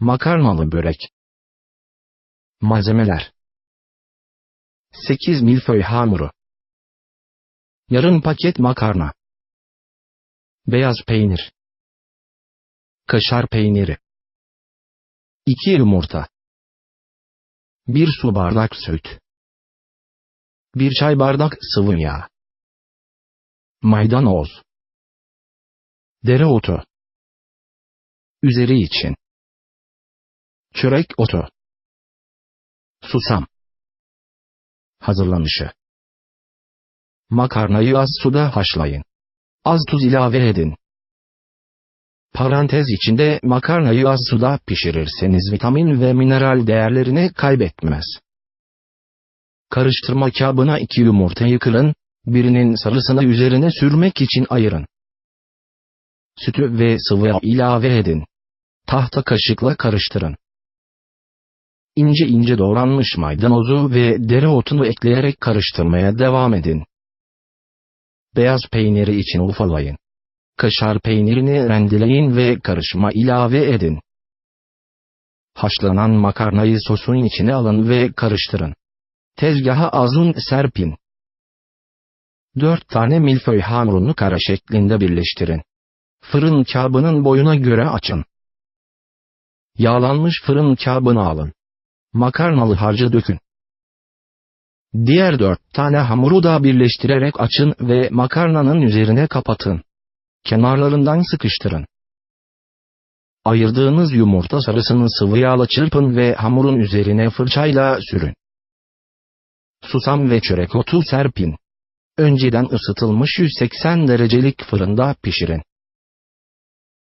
Makarnalı börek. Malzemeler. 8 milföy hamuru. Yarım paket makarna. Beyaz peynir. Kaşar peyniri. 2 yumurta. 1 su bardak süt. 1 çay bardak sıvı yağ. Maydanoz. Dereotu. Üzeri için Çörek otu Susam Hazırlanışı Makarnayı az suda haşlayın. Az tuz ilave edin. Parantez içinde makarnayı az suda pişirirseniz vitamin ve mineral değerlerini kaybetmez. Karıştırma kabına iki yumurtayı kırın, birinin sarısını üzerine sürmek için ayırın. Sütü ve sıvı ilave edin. Tahta kaşıkla karıştırın. İnce ince doğranmış maydanozu ve dereotunu ekleyerek karıştırmaya devam edin. Beyaz peyniri için ufalayın. Kaşar peynirini rendeleyin ve karışıma ilave edin. Haşlanan makarnayı sosun içine alın ve karıştırın. Tezgaha az un serpin. 4 tane milföy hamurunu kara şeklinde birleştirin. Fırın kağıbının boyuna göre açın. Yağlanmış fırın kağıbını alın. Makarnalı harcı dökün. Diğer dört tane hamuru da birleştirerek açın ve makarnanın üzerine kapatın. Kenarlarından sıkıştırın. Ayırdığınız yumurta sarısını sıvı yağla çırpın ve hamurun üzerine fırçayla sürün. Susam ve çörek otu serpin. Önceden ısıtılmış 180 derecelik fırında pişirin.